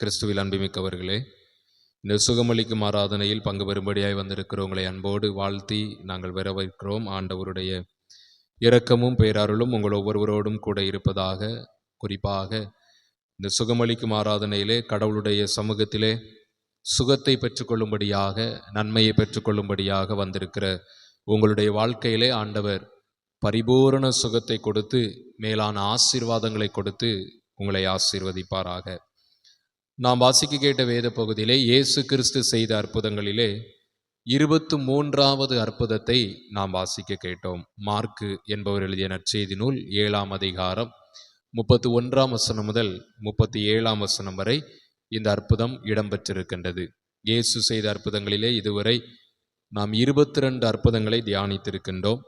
கிறிஸ்துவில் அன்புமிக்கவர்களே இந்த சுகமளிக்கும் ஆராதனையில் பங்கு பெறும்படியாய் வந்திருக்கிற உங்களை அன்போடு வாழ்த்தி நாங்கள் வரவேற்கிறோம். ஆண்டவருடைய இரக்கமும் பேராருளும் உங்கள் ஒவ்வொருவரோடும் கூட இருப்பதாக குறிப்பாக இந்த சுகமளிக்கும் ஆராதனையிலே கடவுளுடைய சமூகத்திலே சுகத்தை பெற்றுக்கொள்ளும்படியாக நன்மையை பெற்றுக்கொள்ளும்படியாக வந்திருக்கிற உங்களுடைய வாழ்க்கையிலே ஆண்டவர் பரிபூரண சுகத்தை கொடுத்து மேலான ஆசீர்வாதங்களை கொடுத்து உங்களை ஆசீர்வதிப்பாராக. நாம் வாசிக்க கேட்ட வேத பகுதியிலே இயேசு கிறிஸ்து செய்த அற்புதங்களிலே இருபத்து மூன்றாவது அற்புதத்தை நாம் வாசிக்க கேட்டோம். மார்க்கு என்பவர் எழுதிய நற்செய்தி நூல் ஏழாம் அதிகாரம் முப்பத்து ஒன்றாம் வசனம் முதல் முப்பத்தி ஏழாம் வசனம் வரை இந்த அற்புதம் இடம்பெற்றிருக்கின்றது. இயேசு செய்த அற்புதங்களிலே இதுவரை நாம் இருபத்தி ரெண்டு அற்புதங்களை தியானித்திருக்கின்றோம்.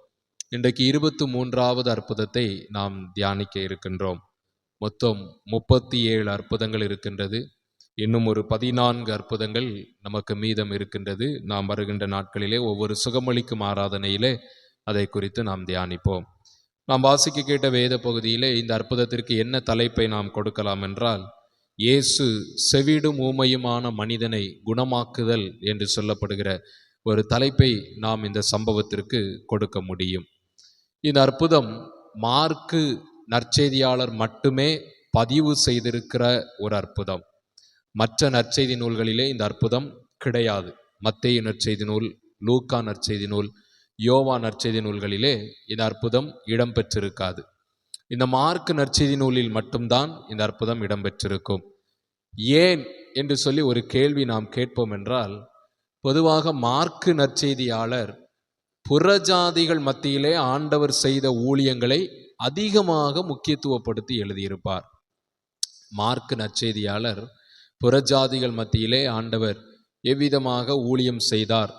இன்றைக்கு இருபத்து மூன்றாவது அற்புதத்தை நாம் தியானிக்க இருக்கின்றோம். மொத்தம் முப்பத்தி ஏழு அற்புதங்கள் இருக்கின்றது. இன்னும் ஒரு பதினான்கு அற்புதங்கள் நமக்கு மீதம் இருக்கின்றது. நாம் வருகின்ற நாட்களிலே ஒவ்வொரு சுகமளிக்கும் ஆராதனையிலே அதை குறித்து நாம் தியானிப்போம். நாம் வாசிக்க கேட்ட வேத பகுதியிலே இந்த அற்புதத்திற்கு என்ன தலைப்பை நாம் கொடுக்கலாம் என்றால் இயேசு செவிடும் ஊமையுமான மனிதனை குணமாக்குதல் என்று சொல்லப்படுகிற ஒரு தலைப்பை நாம் இந்த சம்பவத்திற்கு கொடுக்க முடியும். இந்த அற்புதம் மார்க்கு நற்செய்தியாளர் மட்டுமே பதிவு செய்திருக்கிற ஒரு அற்புதம். மற்ற நற்செய்தி நூல்களிலே இந்த அற்புதம் கிடையாது. மத்தேயு நற்செய்தி நூல் லூக்கா நற்செய்தி நூல் யோவா நற்செய்தி நூல்களிலே இந்த அற்புதம் இடம்பெற்றிருக்காது. இந்த மார்க் நற்செய்தி நூலில் மட்டும்தான் இந்த அற்புதம் இடம்பெற்றிருக்கும். ஏன் என்று சொல்லி ஒரு கேள்வி நாம் கேட்போம் என்றால் பொதுவாக மார்க்கு நற்செய்தியாளர் புறஜாதிகள் மத்தியிலே ஆண்டவர் செய்த ஊழியங்களை அதிகமாக முக்கியத்துவப்படுத்தி எழுதியிருப்பார். மார்க்கு நற்செய்தியாளர் புறஜாதிகள் மத்தியிலே ஆண்டவர் எவ்விதமாக ஊழியம் செய்தார்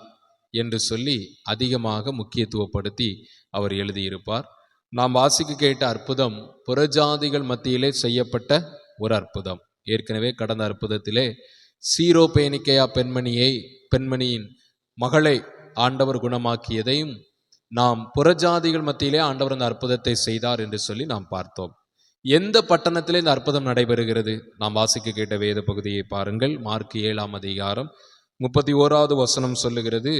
என்று சொல்லி அதிகமாக முக்கியத்துவப்படுத்தி அவர் எழுதியிருப்பார். நாம் வாசிக்க கேட்ட அற்புதம் புறஜாதிகள் மத்தியிலே செய்யப்பட்ட ஒரு அற்புதம். ஏற்கனவே கடந்த அற்புதத்திலே சீரோ பேனிக்கையா பெண்மணியை பெண்மணியின் மகளை ஆண்டவர் குணமாக்கியதையும் நாம் புறஜாதிகள் மத்தியிலே ஆண்டவர் அந்த அற்புதத்தை செய்தார் என்று சொல்லி நாம் பார்த்தோம். எந்த பட்டணத்திலே இந்த அற்புதம் நடைபெறுகிறது? நாம் வாசிக்க கேட்ட வேத பகுதியை பாருங்கள். மார்க் ஏழாம் அதிகாரம் முப்பத்தி ஓராவது வசனம் சொல்லுகிறது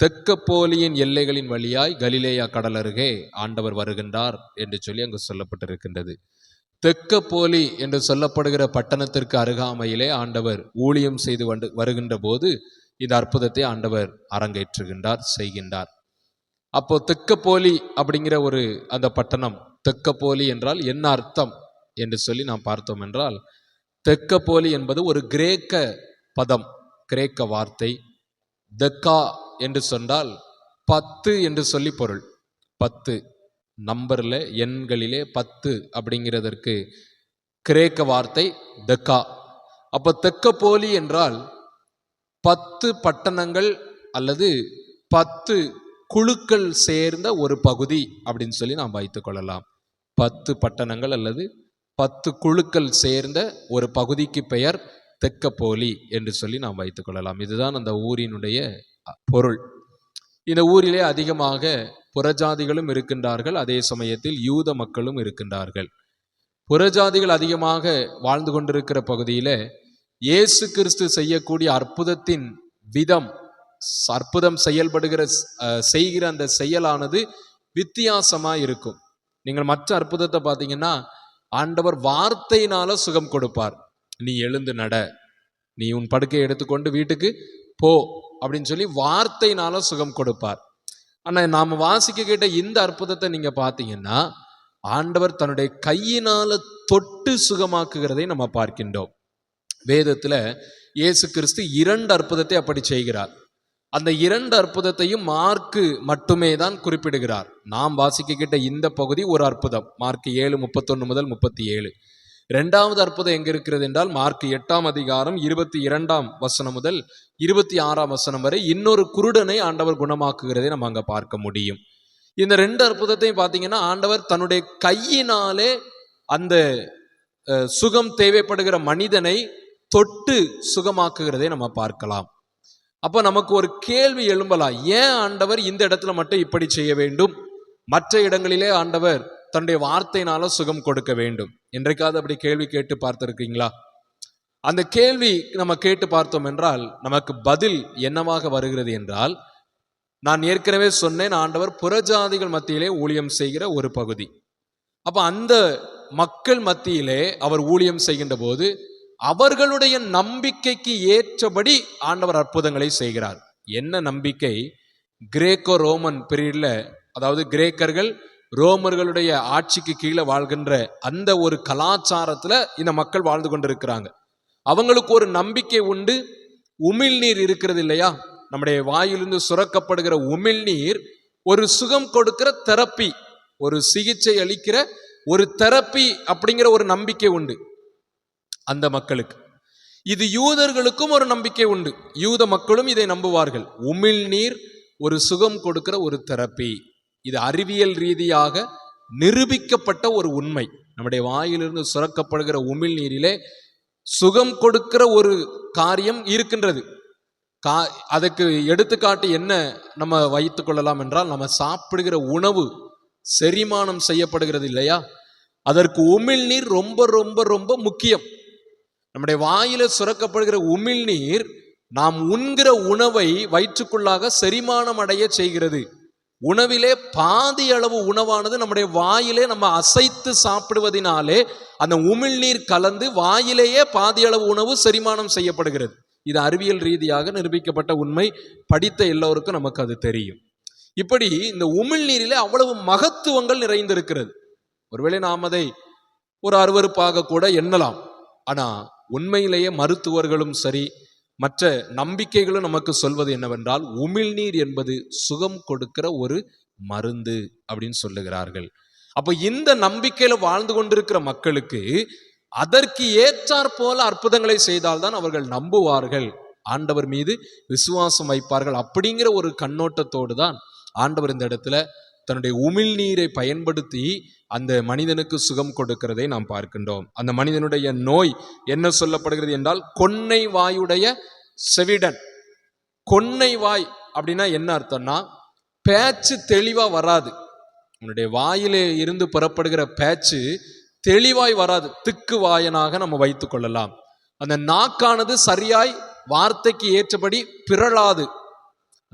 தெக்கப்போலியின் எல்லைகளின் வழியாய் கலிலேயா கடல் அருகே ஆண்டவர் வருகின்றார் என்று சொல்லி அங்கு சொல்லப்பட்டிருக்கின்றது. போலி என்று சொல்லப்படுகிற பட்டணத்திற்கு அருகாமையிலே ஆண்டவர் ஊழியம் செய்து வந்து வருகின்ற போது இந்த அற்புதத்தை ஆண்டவர் அரங்கேற்றுகின்றார் செய்கின்றார். அப்போ தெக்கப்போலி அப்படிங்கிற ஒரு அந்த பட்டணம் தெக்கப்போலி என்றால் என்ன அர்த்தம் என்று சொல்லி நாம் பார்த்தோம் என்றால் தெக்கப்போலி என்பது ஒரு கிரேக்க பதம் கிரேக்க வார்த்தை. தெக்கா என்று சொன்னால் பத்து என்று சொல்லி பொருள். பத்து. நம்பரில் எண்களிலே பத்து அப்படிங்கிறதற்கு கிரேக்க வார்த்தை தெக்கா. அப்போ தெக்கப்போலி என்றால் பத்து பட்டணங்கள் அல்லது பத்து குழுக்கள் சேர்ந்த ஒரு பகுதி அப்படின்னு சொல்லி நாம் வைத்துக்கொள்ளலாம் பத்து பட்டணங்கள் அல்லது பத்து குழுக்கள் சேர்ந்த ஒரு பகுதிக்கு பெயர் தெக்கப்போலி என்று சொல்லி நாம் வைத்துக்கொள்ளலாம் இதுதான் அந்த ஊரினுடைய பொருள். இந்த ஊரிலே அதிகமாக புறஜாதிகளும் இருக்கின்றார்கள். அதே சமயத்தில் யூத மக்களும் இருக்கின்றார்கள். புறஜாதிகள் அதிகமாக வாழ்ந்து கொண்டிருக்கிற பகுதியில் இயேசு கிறிஸ்து செய்யக்கூடிய அற்புதத்தின் விதம் அற்புதம் செயல்படுகிற செய்கிற அந்த செயலானது வித்தியாசமாக இருக்கும். நீங்கள் மற்ற அற்புதத்தை பார்த்தீங்கன்னா ஆண்டவர் வார்த்தையினால சுகம் கொடுப்பார். நீ எழுந்து நட. நீ உன் படுக்கையை எடுத்துக்கொண்டு வீட்டுக்கு போ அப்படின்னு சொல்லி வார்த்தையினால சுகம் கொடுப்பார். ஆனால் நாம் வாசிக்க கேட்ட இந்த அற்புதத்தை நீங்கள் பார்த்தீங்கன்னா ஆண்டவர் தன்னுடைய கையினால தொட்டு சுகமாக்குகிறதை நம்ம பார்க்கின்றோம். வேதத்தில் இயேசு கிறிஸ்து இரண்டு அற்புதத்தை அப்படி செய்கிறார். அந்த இரண்டு அற்புதத்தையும் மார்க்கு மட்டுமே தான் குறிப்பிடுகிறார். நாம் வாசிக்கக்கிட்ட இந்த பகுதி ஒரு அற்புதம். மார்க் ஏழு முப்பத்தொன்று முதல் முப்பத்தி ஏழு ரெண்டாவது அற்புதம் எங்கே இருக்கிறது என்றால் மார்க் எட்டாம் அதிகாரம் இருபத்தி இரண்டாம் வசனம் முதல் இருபத்தி ஆறாம் வசனம் வரை இன்னொரு குருடனை ஆண்டவர் குணமாக்குகிறதை நம்ம அங்கே பார்க்க முடியும். இந்த ரெண்டு அற்புதத்தையும் பார்த்தீங்கன்னா ஆண்டவர் தன்னுடைய கையினாலே அந்த சுகம் தேவைப்படுகிற மனிதனை தொட்டு சுகமாக்குகிறதை நம்ம பார்க்கலாம். அப்போ நமக்கு ஒரு கேள்வி எழும்பலாம் ஏன் ஆண்டவர் இந்த இடத்துல மட்டும் இப்படி செய்ய வேண்டும்? மற்ற இடங்களிலே ஆண்டவர் தன்னுடைய வார்த்தையினால சுகம் கொடுக்க வேண்டும். என்றைக்காவது அப்படி கேள்வி கேட்டு பார்த்துருக்கீங்களா? அந்த கேள்வி நம்ம கேட்டு பார்த்தோம் என்றால் நமக்கு பதில் என்னவாக வருகிறது என்றால் நான் ஏற்கனவே சொன்னேன் ஆண்டவர் புறஜாதிகள் மத்தியிலே ஊழியம் செய்கிற ஒரு பகுதி. அப்போ அந்த மக்கள் மத்தியிலே அவர் ஊழியம் செய்கின்ற போது அவர்களுடைய நம்பிக்கைக்கு ஏற்றபடி ஆண்டவர் அற்புதங்களை செய்கிறார். என்ன நம்பிக்கை? கிரேக்கோ ரோமன் பீரியட்ல அதாவது கிரேக்கர்கள் ரோமர்களுடைய ஆட்சிக்கு கீழே வாழ்கின்ற அந்த ஒரு கலாச்சாரத்துல இந்த மக்கள் வாழ்ந்து கொண்டிருக்கிறாங்க. அவங்களுக்கு ஒரு நம்பிக்கை உண்டு. உமிழ்நீர் இருக்கிறது இல்லையா? நம்முடைய வாயிலிருந்து சுரக்கப்படுகிற உமிழ்நீர் ஒரு சுகம் கொடுக்கிற தெரப்பி ஒரு சிகிச்சை அளிக்கிற ஒரு தெரப்பி அப்படிங்கிற ஒரு நம்பிக்கை உண்டு. அந்த மக்களுக்கு. இது யூதர்களுக்கும் ஒரு நம்பிக்கை உண்டு. யூத மக்களும் இதை நம்புவார்கள். உமிழ்நீர் ஒரு சுகம் கொடுக்கிற ஒரு தெரப்பி. இது அறிவியல் ரீதியாக நிரூபிக்கப்பட்ட ஒரு உண்மை. நம்முடைய வாயிலிருந்து சுரக்கப்படுகிற உமிழ்நீரிலே சுகம் கொடுக்கிற ஒரு காரியம் இருக்கின்றது. கா அதுக்கு எடுத்துக்காட்டு என்ன நம்ம வைத்து கொள்ளலாம் என்றால் நம்ம சாப்பிடுகிற உணவு செரிமானம் செய்யப்படுகிறது இல்லையா? அதற்கு உமிழ்நீர் ரொம்ப ரொம்ப ரொம்ப முக்கியம். நம்முடைய வாயில சுரக்கப்படுகிற உமிழ்நீர் நாம் உண்கிற உணவை வயிற்றுக்குள்ளாக செரிமானம் அடைய செய்கிறது. உணவிலே பாதி அளவு உணவானது நம்முடைய வாயிலே நம்ம அசைத்து சாப்பிடுவதினாலே அந்த உமிழ்நீர் கலந்து வாயிலேயே பாதி அளவு உணவு செரிமானம் செய்யப்படுகிறது. இது அறிவியல் ரீதியாக நிரூபிக்கப்பட்ட உண்மை. படித்த எல்லோருக்கும் நமக்கு அது தெரியும். இப்படி இந்த உமிழ்நீரிலே அவ்வளவு மகத்துவங்கள் நிறைந்திருக்கிறது. ஒருவேளை நாம் அதை ஒரு அருவறுப்பாக கூட எண்ணலாம். ஆனால் உண்மையிலேயே மருத்துவர்களும் சரி மற்ற நம்பிக்கைகளும் நமக்கு சொல்வது என்னவென்றால் உமிழ்நீர் என்பது சுகம் கொடுக்கிற ஒரு மருந்து அப்படின்னு சொல்லுகிறார்கள். அப்போ இந்த நம்பிக்கையில வாழ்ந்து கொண்டிருக்கிற மக்களுக்கு அதற்கு ஏற்றாற் போல அற்புதங்களை செய்தால்தான் அவர்கள் நம்புவார்கள். ஆண்டவர் மீது விசுவாசம் வைப்பார்கள் அப்படிங்கிற ஒரு கண்ணோட்டத்தோடு தான் ஆண்டவர் இந்த இடத்துல தன்னுடைய உமிழ்நீரை பயன்படுத்தி அந்த மனிதனுக்கு சுகம் கொடுக்கிறதை நாம் பார்க்கின்றோம். அந்த மனிதனுடைய நோய் என்ன சொல்லப்படுகிறது என்றால் கொன்னை வாயுடைய செவிடன். கொன்னை வாய் அப்படின்னா என்ன அர்த்தம்னா பேச்சு தெளிவாக வராது. உன்னுடைய வாயிலே இருந்து புறப்படுகிற பேச்சு தெளிவாய் வராது. திக்கு வாயனாக நம்ம வைத்துக் கொள்ளலாம். அந்த நாக்கானது சரியாய் வார்த்தைக்கு ஏற்றபடி பிறழாது.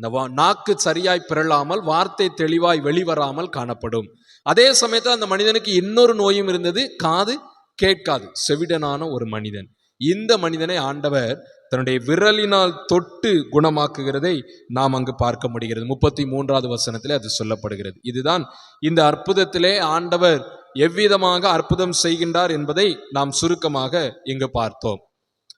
அந்த வா- நாக்கு சரியாய் பிறழாமல் வார்த்தை தெளிவாய் வெளிவராமல் காணப்படும். அதே சமயத்தில் அந்த மனிதனுக்கு இன்னொரு நோயும் இருந்தது காது கேட்காது. செவிடனான ஒரு மனிதன். இந்த மனிதனை ஆண்டவர் தன்னுடைய விரலினால் தொட்டு குணமாக்குகிறதை நாம் அங்கு பார்க்க முடிகிறது. முப்பத்தி மூன்றாவது வசனத்திலே அது சொல்லப்படுகிறது. இதுதான் இந்த அற்புதத்திலே ஆண்டவர் எவ்விதமாக அற்புதம் செய்கின்றார் என்பதை நாம் சுருக்கமாக இங்கு பார்த்தோம்.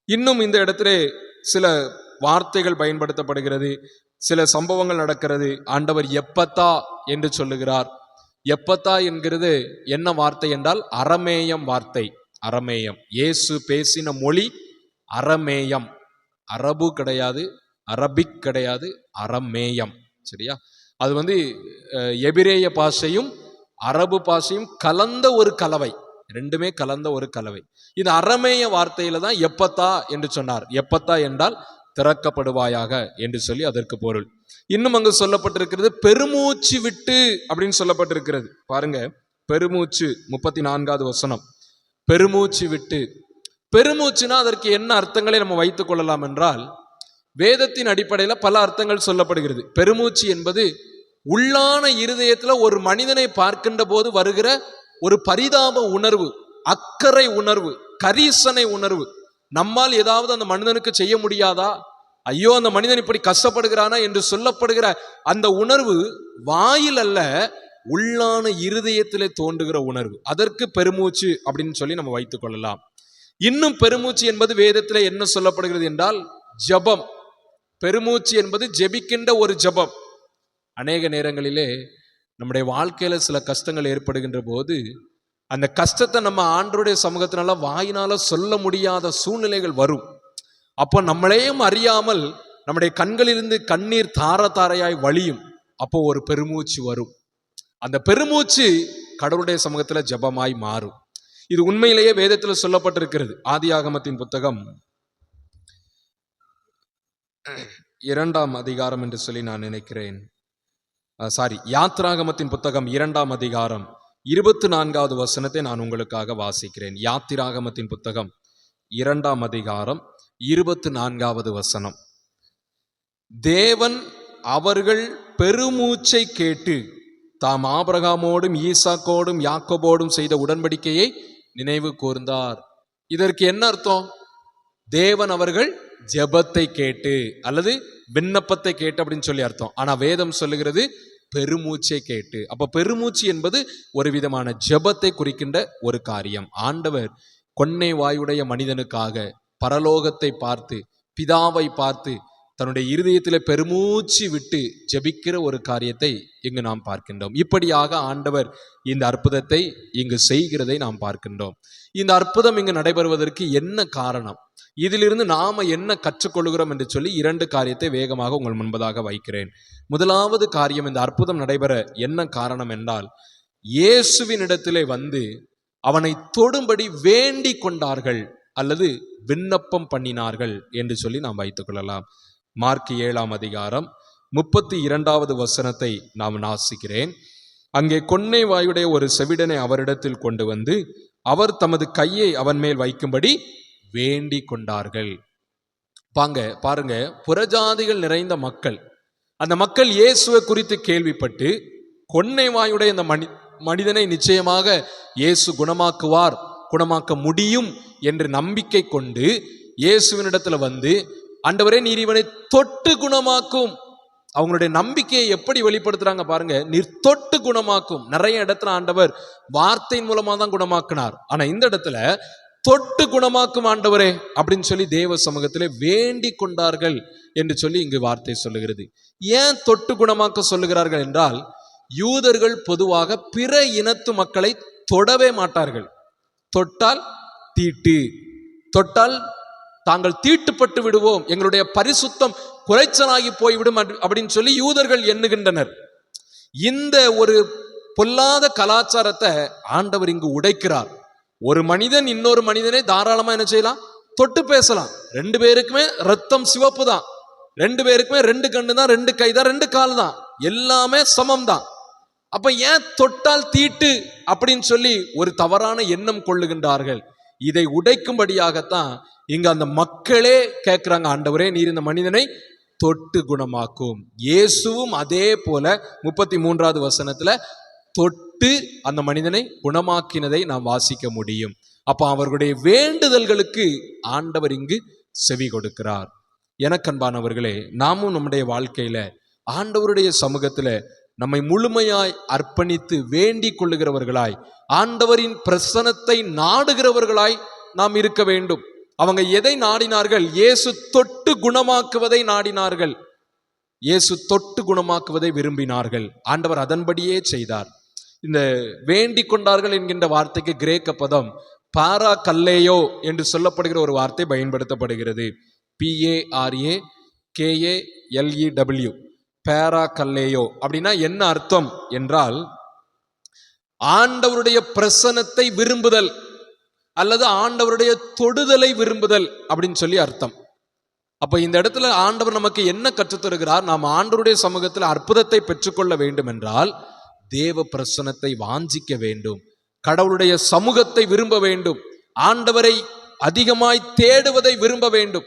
இன்னும் இந்த இடத்திலே சில வார்த்தைகள் பயன்படுத்தப்படுகிறது. சில சம்பவங்கள் நடக்கிறது. ஆண்டவர் எப்பத்தா என்று சொல்லுகிறார். எப்பத்தா என்கிறது என்ன வார்த்தை என்றால் அரமேயம் வார்த்தை. அரமேயம். இயேசு பேசின மொழி அரமேயம். அரபு கிடையாது அரபிக் கிடையாது அரமேயம். சரியா? அது வந்து எபிரேய பாஷையும் அரபு பாஷையும் கலந்த ஒரு கலவை. ரெண்டுமே கலந்த ஒரு கலவை. இது அரமேய வார்த்தையில தான் எப்பத்தா என்று சொன்னார். எப்பத்தா என்றால் திறக்கப்படுவாயாக என்று சொல்லி அதற்கு பொருள். இன்னும் அங்கு சொல்லப்பட்டிருக்கிறது பெருமூச்சு விட்டு அப்படின்னு சொல்லப்பட்டிருக்கிறது. பாருங்க பெருமூச்சு முப்பத்தி நான்காவது வசனம். பெருமூச்சு விட்டு. பெருமூச்சுனா அதற்கு என்ன அர்த்தங்களை நம்ம வைத்துக் கொள்ளலாம் என்றால் வேதத்தின் அடிப்படையில் பல அர்த்தங்கள் சொல்லப்படுகிறது. பெருமூச்சு என்பது உள்ளான இருதயத்தில் ஒரு மனிதனை பார்க்கின்ற போது வருகிற ஒரு பரிதாப உணர்வு அக்கறை உணர்வு கரிசனை உணர்வு. நம்மால் ஏதாவது அந்த மனிதனுக்கு செய்ய முடியாதா? ஐயோ அந்த மனிதன் இப்படி கஷ்டப்படுகிறானா என்று சொல்லப்படுகிற அந்த உணர்வு வாயில் அல்ல உள்ளான இருதயத்திலே தோன்றுகிற உணர்வு. அதற்கு பெருமூச்சு அப்படின்னு சொல்லி நம்ம வைத்துக் கொள்ளலாம். இன்னும் பெருமூச்சு என்பது வேதத்தில் என்ன சொல்லப்படுகிறது என்றால் ஜெபம். பெருமூச்சு என்பது ஜெபிக்கின்ற ஒரு ஜெபம். அநேக நேரங்களிலே நம்முடைய வாழ்க்கையில சில கஷ்டங்கள் ஏற்படுகின்ற போது அந்த கஷ்டத்தை நம்ம ஆண்டருடைய சமூகத்தினால வாயினால சொல்ல முடியாத சூழ்நிலைகள் வரும். அப்போ நம்மளையும் அறியாமல் நம்முடைய கண்களிலிருந்து கண்ணீர் தார தாரையாய் வழியும். அப்போ ஒரு பெருமூச்சு வரும். அந்த பெருமூச்சு கடவுளுடைய சமூகத்தில் ஜெபமாய் மாறும். இது உண்மையிலேயே வேதத்தில் சொல்லப்பட்டிருக்கிறது. ஆதி ஆகமத்தின் புத்தகம் இரண்டாம் அதிகாரம் என்று சொல்லி நான் நினைக்கிறேன். சாரி யாத்ராகமத்தின் புத்தகம் இரண்டாம் அதிகாரம். இருபத்தி நான்காவது வசனத்தை நான் உங்களுக்காக வாசிக்கிறேன். யாத்திராகமத்தின் புத்தகம் இரண்டாம் அதிகாரம் இருபத்து நான்காவது வசனம். தேவன் அவர்கள் பெருமூச்சை கேட்டு தாம் ஆபிரகாமோடும் ஈசாக்கோடும் யாக்கோபோடும் செய்த உடன்படிக்கையை நினைவு கூர்ந்தார். இதற்கு என்ன அர்த்தம்? தேவன் அவர்கள் ஜெபத்தை கேட்டு அல்லது விண்ணப்பத்தை கேட்டு அப்படின்னு சொல்லி அர்த்தம். ஆனா வேதம் சொல்லுகிறது பெருமூச்சை கேட்டு. அப்போ பெருமூச்சு என்பது ஒரு விதமான ஜெபத்தை குறிக்கின்ற ஒரு காரியம். ஆண்டவர் கொன்னை வாயுடைய மனிதனுக்காக பரலோகத்தை பார்த்து பிதாவை பார்த்து தன்னுடைய இருதயத்தில் பெருமூச்சு விட்டு ஜெபிக்கிற ஒரு காரியத்தை இங்கு நாம் பார்க்கின்றோம். இப்படியாக ஆண்டவர் இந்த அற்புதத்தை இங்கு செய்கிறதை நாம் பார்க்கின்றோம். இந்த அற்புதம் இங்கு நடைபெறுவதற்கு என்ன காரணம்? இதிலிருந்து நாம என்ன கற்றுக்கொள்கிறோம் என்று சொல்லி இரண்டு காரியத்தை வேகமாக உங்கள் முன்பதாக வைக்கிறேன். முதலாவது காரியம் இந்த அற்புதம் நடைபெற என்ன காரணம் என்றால் இயேசுவினிடத்திலே வந்து அவனை தொடும்படி வேண்டி கொண்டார்கள் அல்லது விண்ணப்பம் பண்ணினார்கள் என்று சொல்லி நாம் வைத்துக் கொள்ளலாம். மார்க் ஏழாம் அதிகாரம் முப்பத்தி இரண்டாவது வசனத்தை நாம் நாசிக்கிறேன் அங்கே கொன்னை வாயுடைய ஒரு செவிடனை அவரிடத்தில் கொண்டு வந்து அவர் தமது கையை அவன் மேல் வைக்கும்படி வேண்டிக் கொண்டார்கள் பாங்க பாருங்க. புறஜாதிகள் நிறைந்த மக்கள். அந்த மக்கள் இயேசுவை குறித்து கேள்விப்பட்டு கொன்னை வாயுடைய இந்த மனி மனிதனை நிச்சயமாக இயேசு குணமாக்குவார் குணமாக்க முடியும் என்று நம்பிக்கை கொண்டு இயேசுவினிடத்துல வந்து ஆண்டவரே நீர் இவனை தொட்டு குணமாக்கும். அவங்களுடைய நம்பிக்கையை எப்படி வெளிப்படுத்துறாங்க பாருங்க. நீர் தொட்டு குணமாக்கும். நிறைய இடத்துல ஆண்டவர் வார்த்தையின் மூலமா தான் குணமாக்குனார். ஆனா இந்த இடத்துல தொட்டு குணமாக்கும் ஆண்டவரே அப்படின்னு சொல்லி தேவ சமூகத்திலே வேண்டிக் கொண்டார்கள் என்று சொல்லி இங்கு வார்த்தை சொல்லுகிறது. ஏன் தொட்டு குணமாக்க சொல்லுகிறார்கள் என்றால் யூதர்கள் பொதுவாக பிற இனத்து மக்களை தொடவே மாட்டார்கள். தொட்டால் தீட்டு தொட்டால் தாங்கள் தீட்டுப்பட்டு விடுவோம் எங்களுடைய பரிசுத்தம் குறைச்சலாகி போய்விடும் அப்படின்னு சொல்லி யூதர்கள் எண்ணுகின்றனர். இந்த ஒரு பொல்லாத கலாச்சாரத்தை ஆண்டவர் இங்கு உடைக்கிறார். ஒரு மனிதன் இன்னொரு மனிதனை தாராளமா என்ன செய்யலாம்? தொட்டு பேசலாம். ரெண்டு பேருக்குமே ரத்தம் சிவப்பு தான். ரெண்டு பேருக்குமே ரெண்டு கண்ணு தான் ரெண்டு கை தான் ரெண்டு கால் தான். எல்லாமே சமம் தான். அப்ப ஏன் தொட்டால் தீட்டு அப்படின்னு சொல்லி ஒரு தவறான எண்ணம் கொள்ளுகின்றார்கள்? இதை உடைக்கும்படியாகத்தான் இங்க அந்த மக்களே கேட்கிறாங்க ஆண்டவரே நீர் இந்த மனிதனை தொட்டு குணமாக்கும். இயேசுவும் அதே போல முப்பத்தி மூன்றாவது வசனத்துல தொட்டு அந்த மனிதனை குணமாக்கினதை நாம் வாசிக்க முடியும். அப்போ அவர்களுடைய வேண்டுதல்களுக்கு ஆண்டவர் இங்கு செவி கொடுக்கிறார். எனக்கன்பானவர்களே நாமும் நம்முடைய வாழ்க்கையில ஆண்டவருடைய சமூகத்துல நம்மை முழுமையாய் அர்ப்பணித்து வேண்டிக் கொள்ளுகிறவர்களாய் ஆண்டவரின் பிரசனத்தை நாடுகிறவர்களாய் நாம் இருக்க வேண்டும். அவங்க எதை நாடினார்கள்? இயேசு தொட்டு குணமாக்குவதை நாடினார்கள். இயேசு தொட்டு குணமாக்குவதை விரும்பினார்கள். ஆண்டவர் அதன்படியே செய்தார். இந்த வேண்டிக் கொண்டார்கள் என்கின்ற வார்த்தைக்கு கிரேக்க பதம் பாரா கல்லேயோ என்று சொல்லப்படுகிற ஒரு வார்த்தை பயன்படுத்தப்படுகிறது. பிஏஆர்ஏ கேஏ எல்இடபிள்யூ பேரா கல்லேயோ. அப்படின்னா என்ன அர்த்தம் என்றால் ஆண்டவருடைய பிரசனத்தை விரும்புதல் அல்லது ஆண்டவருடைய தொடுதலை விரும்புதல் அப்படின்னு சொல்லி அர்த்தம். அப்ப இந்த இடத்துல ஆண்டவர் நமக்கு என்ன கற்றுத்தருகிறார்? நாம் ஆண்டவருடைய சமூகத்தில் அற்புதத்தை பெற்றுக்கொள்ள வேண்டும் என்றால் தேவ பிரசனத்தை வாஞ்சிக்க வேண்டும். கடவுளுடைய சமூகத்தை விரும்ப வேண்டும். ஆண்டவரை அதிகமாய் தேடுவதை விரும்ப வேண்டும்.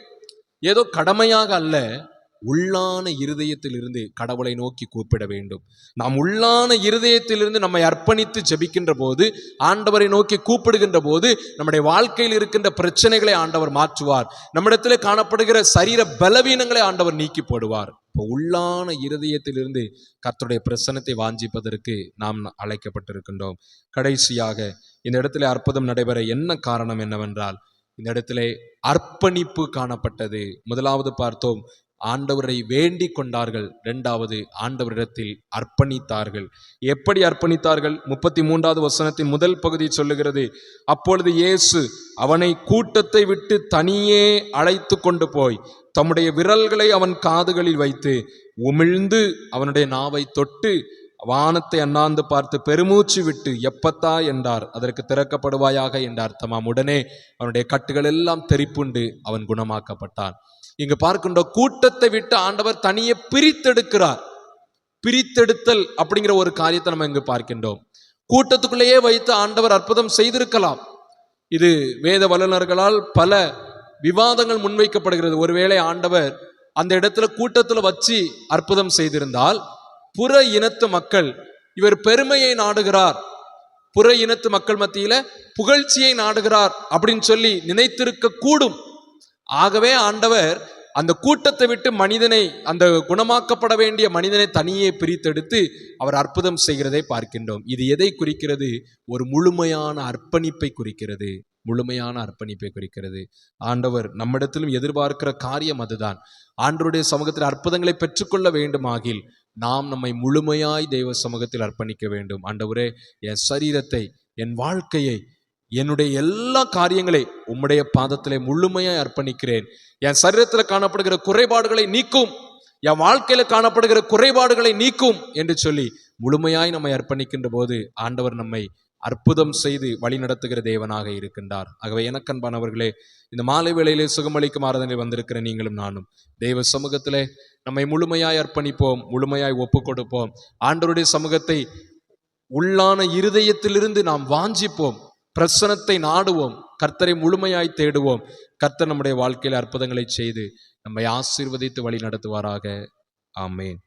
ஏதோ கடமையாக அல்ல. உள்ளான இருதயத்திலிருந்து கடவுளை நோக்கி கூப்பிட வேண்டும். நாம் உள்ளான இருதயத்திலிருந்து நம்மை அர்ப்பணித்து ஜெபிக்கின்ற போது ஆண்டவரை நோக்கி கூப்பிடுகின்ற போது நம்முடைய வாழ்க்கையில் இருக்கின்ற பிரச்சனைகளை ஆண்டவர் மாற்றுவார். நம்மிடத்தில் காணப்படுகிற சரீர பலவீனங்களை ஆண்டவர் நீக்கி போடுவார். இப்போ உள்ளான இருதயத்திலிருந்து கர்த்தருடைய பிரசனத்தை வாஞ்சிப்பதற்கு நாம் அழைக்கப்பட்டிருக்கின்றோம். கடைசியாக இந்த இடத்துல அற்புதம் நடைபெற என்ன காரணம் என்னவென்றால் இந்த இடத்திலே அர்ப்பணிப்பு காணப்பட்டது. முதலாவது பார்த்தோம் ஆண்டவரை வேண்டி கொண்டார்கள். இரண்டாவது ஆண்டவரிடத்தில் அர்ப்பணித்தார்கள். எப்படி அர்ப்பணித்தார்கள்? முப்பத்தி மூன்றாவது வசனத்தின் முதல் பகுதி சொல்லுகிறது அப்பொழுது இயேசு அவனை கூட்டத்தை விட்டு தனியே அழைத்து கொண்டு போய் தம்முடைய விரல்களை அவன் காதுகளில் வைத்து உமிழ்ந்து அவனுடைய நாவை தொட்டு வானத்தை அண்ணாந்து பார்த்து பெருமூச்சு விட்டு எப்பத்தா என்றார். அதற்கு திறக்கப்படுவாயாக என்றார். தமாம் உடனே அவனுடைய கட்டுகள் எல்லாம் தெறிப்புண்டு அவன் குணமாக்கப்பட்டான். இங்கு பார்க்கின்ற கூட்டத்தை விட்டு ஆண்டவர் தனியே பிரித்தெடுக்கிறார். பிரித்தெடுத்தல் அப்படிங்கிற ஒரு காரியத்தை நம்ம இங்கு பார்க்கின்றோம். கூட்டத்துக்குள்ளேயே வைத்து ஆண்டவர் அற்புதம் செய்திருக்கலாம். இது வேத வல்லுநர்களால் பல விவாதங்கள் முன்வைக்கப்படுகிறது. ஒருவேளை ஆண்டவர் அந்த இடத்துல கூட்டத்தில் வச்சு அற்புதம் செய்திருந்தால் புற இனத்து மக்கள் இவர் பெருமையை நாடுகிறார். புற இனத்து மக்கள் மத்தியில புகழ்ச்சியை நாடுகிறார் அப்படின்னு சொல்லி நினைத்திருக்க கூடும் ஆகவே ஆண்டவர் அந்த கூட்டத்தை விட்டு மனிதனை அந்த குணமாக்கப்பட வேண்டிய மனிதனை தனியே பிரித்தெடுத்து அவர் அற்புதம் செய்கிறதை பார்க்கின்றோம். இது எதை குறிக்கிறது? ஒரு முழுமையான அர்ப்பணிப்பை குறிக்கிறது. முழுமையான அர்ப்பணிப்பை குறிக்கிறது. ஆண்டவர் நம்மிடத்திலும் எதிர்பார்க்கிற காரியம் அதுதான். ஆண்டருடைய சமூகத்தில் அற்புதங்களை பெற்றுக்கொள்ள வேண்டுமாகில் நாம் நம்மை முழுமையாய் தெய்வ சமூகத்தில் அர்ப்பணிக்க வேண்டும். ஆண்டவரே என் சரீரத்தை என் வாழ்க்கையை என்னுடைய எல்லா காரியங்களை உம்முடைய பாதத்திலே முழுமையாய் அர்ப்பணிக்கிறேன். என் சரீரத்தில் காணப்படுகிற குறைபாடுகளை நீக்கும். என் வாழ்க்கையில காணப்படுகிற குறைபாடுகளை நீக்கும் என்று சொல்லி முழுமையாய் நம்மை அர்ப்பணிக்கின்ற போது ஆண்டவர் நம்மை அற்புதம் செய்து வழி நடத்துகிற தேவனாக இருக்கின்றார். ஆகவே எனக்கன்பானவர்களே இந்த மாலை வேளையிலே சுகமளிக்கும் ஆராதனை வந்திருக்கிற நீங்களும் நானும் தெய்வ சமூகத்திலே நம்மை முழுமையாய் அர்ப்பணிப்போம் முழுமையாய் ஒப்பு கொடுப்போம் ஆண்டவருடைய சமூகத்தை உள்ளான இருதயத்திலிருந்து நாம் வாஞ்சிப்போம். பிரசனத்தை நாடுவோம். கர்த்தரை முழுமையாய் தேடுவோம். கர்த்தர் நம்முடைய வாழ்க்கையில் அற்புதங்களை செய்து நம்மை ஆசீர்வதித்து வழி நடத்துவாராக ஆமேன்.